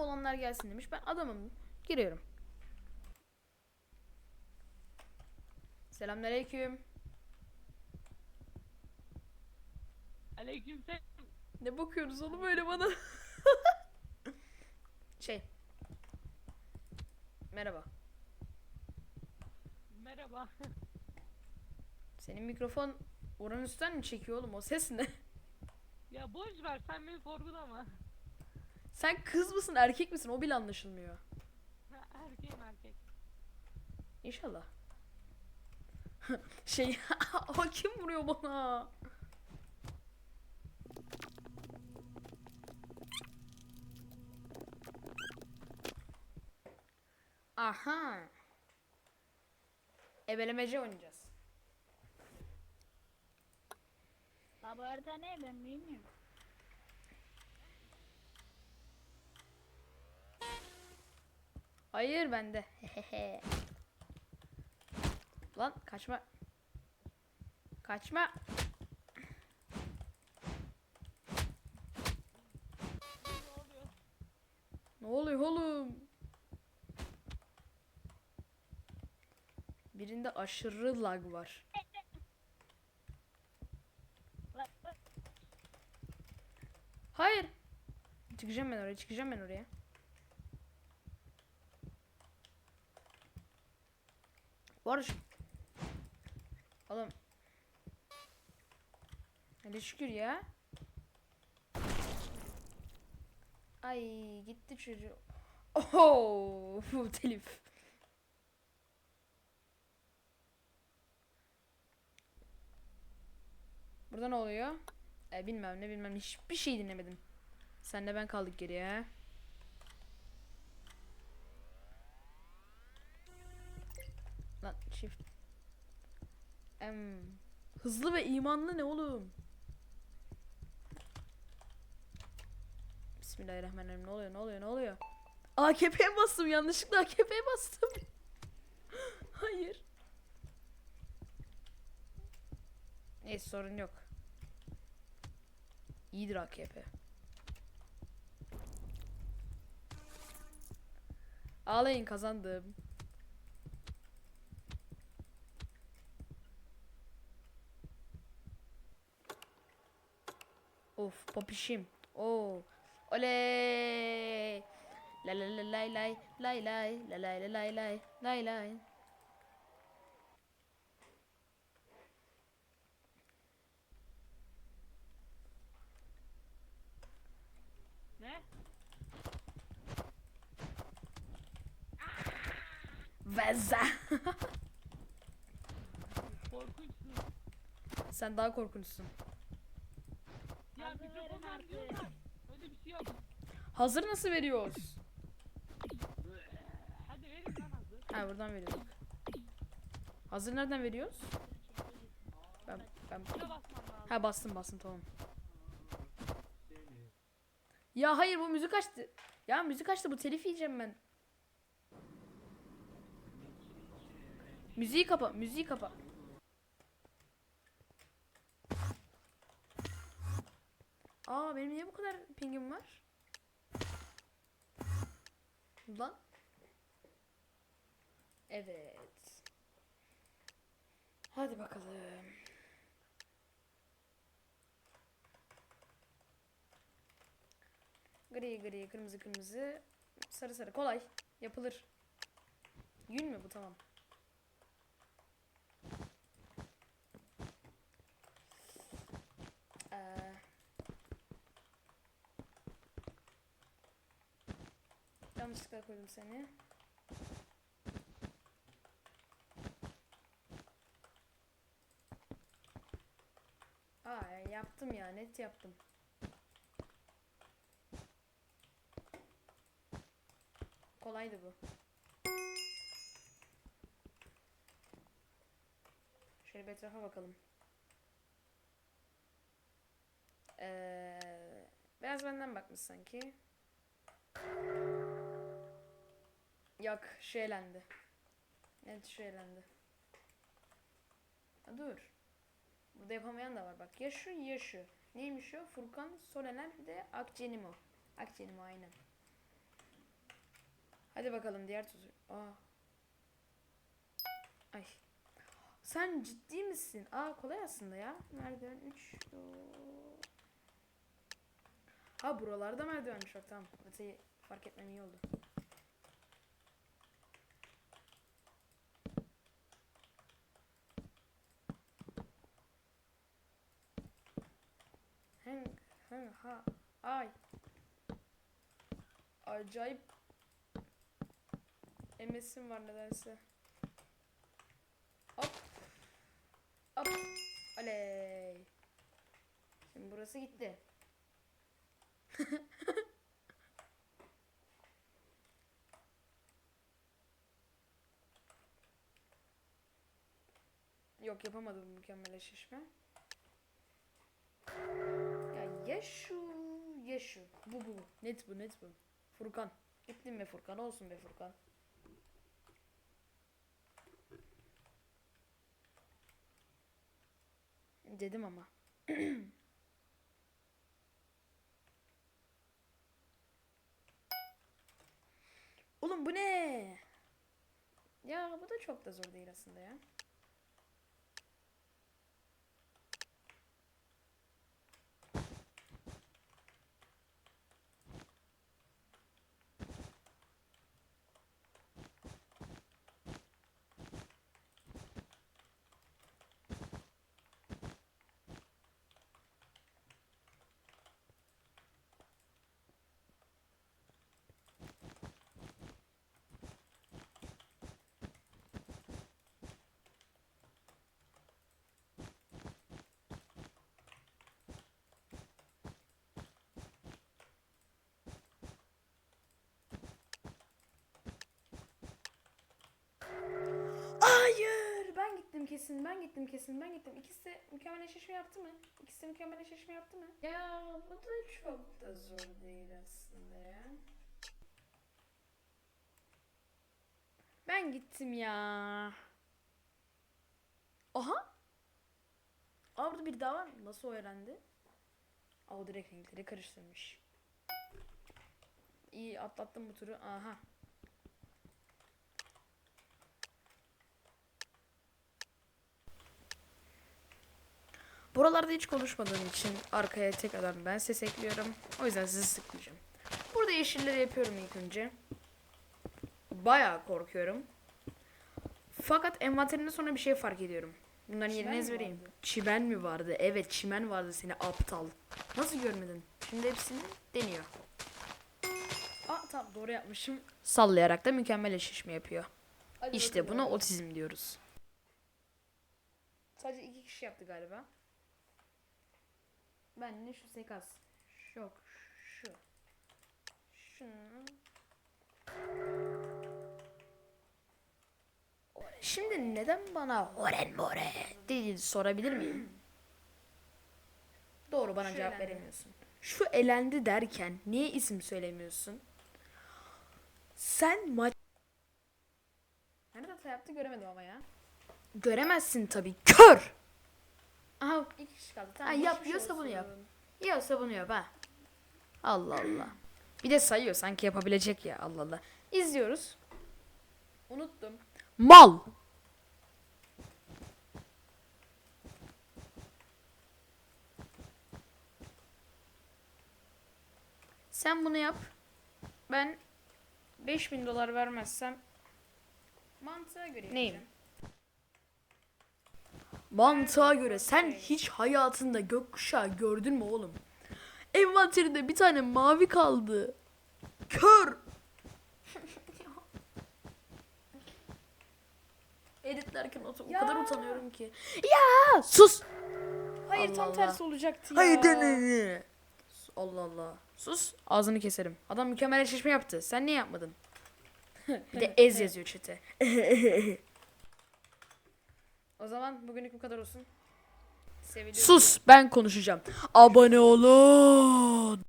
olanlar gelsin demiş. Ben adamım. Giriyorum. Selamünaleyküm. Aleykümselam. Ne bakıyorsunuz oğlum öyle bana? şey. Merhaba. Merhaba. Senin mikrofon Uranüs'ten mi çekiyor oğlum? O ses ne? ya boş ver sen beni sorgulama. Sen kız mısın erkek misin? O bile anlaşılmıyor. Erkeğim erkek. İnşallah. şey o kim vuruyor bana? Aha. Ebelemece oynayacağız. La bu harita ne ben bilmiyorum. Hayır bende. Lan kaçma. Kaçma. Ne oluyor? Oğlum? Birinde aşırı lag var. Hayır. Çıkacağım ben oraya, çıkacağım ben oraya. Barış. Oğlum. Hadi şükür ya. Ay gitti çocuğu. Oho, telif. Burada ne oluyor? E, bilmem ne bilmem hiçbir şey dinlemedim. Senle ben kaldık geriye. Lan çift. Em, hızlı ve imanlı ne oğlum? Bismillahirrahmanirrahim. Ne oluyor? Ne oluyor? Ne oluyor? AKP'ye bastım. Yanlışlıkla AKP'ye bastım. Hayır. Neyse sorun yok. İyidir AKP. Ağlayın kazandım. Of popişim. Oo. Oley. La la la lay lay lay lay la lay la lay lay lay lay. Ne? Veza. Korkunçsun. Sen daha korkunçsun. Ya Hazır verin mikrofon var artık. diyorlar. Öyle bir şey yok. Hazır nasıl veriyoruz? Hadi verin lan hazır. Ha buradan veriyoruz. Hazır nereden veriyoruz? Ben ben Buna basmam lazım. ha bastım bastım tamam. Ya hayır bu müzik açtı. Ya müzik açtı bu telif yiyeceğim ben. Müziği kapa, müziği kapa. Aa benim niye bu kadar pingim var? Lan. Evet. Hadi bakalım. Gri gri, kırmızı kırmızı, sarı sarı. Kolay. Yapılır. Yün mü bu? Tamam. Yanlışlıkla koydum seni. Aa yaptım ya net yaptım. Kolaydı bu. Şöyle bir etrafa bakalım. Ee, biraz benden bakmış sanki. Yok şu elendi. Evet şu elendi. Ha, dur. Burada yapamayan da var bak. Ya şu ya şu. Neymiş o? Furkan Solener bir de Akcenimo. Akcenimo aynen. Hadi bakalım diğer tuzu. Aa. Ay. Sen ciddi misin? Aa kolay aslında ya. Merdiven 3. Ha buralarda merdivenmiş bak tamam. Öteyi fark etmem iyi oldu. Hen, ha, ay. Acayip emesim var nedense. Hop. Hop. Oley. Şimdi burası gitti. Yok yapamadım mükemmelleşme. Ya şu, ye şu. Bu bu. Net bu, net bu. Furkan. Gittin be Furkan, olsun be Furkan. Dedim ama. Oğlum bu ne? Ya bu da çok da zor değil aslında ya. Hayır. Ben gittim kesin. Ben gittim kesin. Ben gittim. İkisi mükemmel eşleşme yaptı mı? İkisi mükemmel eşleşme yaptı mı? Ya bu da çok da zor değil aslında ya. Ben gittim ya. Aha. Aa burada bir daha var mı? Nasıl o öğrendi? Aa o direkt renkleri karıştırmış. İyi atlattım bu turu. Aha. Buralarda hiç konuşmadığım için arkaya tekrardan ben ses ekliyorum. O yüzden sizi sıkmayacağım. Burada yeşilleri yapıyorum ilk önce. Bayağı korkuyorum. Fakat envanterimde sonra bir şey fark ediyorum. Bunların Çimen yerini ezbereyim. Çimen mi vardı? Evet çimen vardı seni aptal. Nasıl görmedin? Şimdi hepsini deniyor. Aa tamam doğru yapmışım. Sallayarak da mükemmel eşleşme yapıyor. İşte buna otizm diyoruz. Sadece iki kişi yaptı galiba. Ben de şu sekas. Yok. Şu. Şunu. Şimdi neden bana Oren More dediğini sorabilir miyim? Doğru bana cevap veremiyorsun. Şu elendi derken niye isim söylemiyorsun? Sen maç... Nerede hata yaptı göremedim ama ya. Göremezsin tabii. Kör! Aha iki kişi kaldı. Tamam, geçmiş yap yiyorsa bunu yap. Yiyorsa bunu yap ha. Allah Allah. Bir de sayıyor sanki yapabilecek ya Allah Allah. İzliyoruz. Unuttum. Mal! Sen bunu yap. Ben 5000 dolar vermezsem mantığa göre Neyim? Mantığa göre sen hiç hayatında gökkuşağı gördün mü oğlum? Envanterinde bir tane mavi kaldı. Kör. Editlerken o, o kadar utanıyorum ki. Ya sus. Hayır Allah tam Allah. tersi olacaktı ya. Hayır dene. Allah Allah. Sus. Ağzını keserim. Adam mükemmel eşleşme yaptı. Sen niye yapmadın? Bir de ez yazıyor çete. o zaman bugünlük bu kadar olsun. Seviliyorum. Sus ben konuşacağım. Abone olun.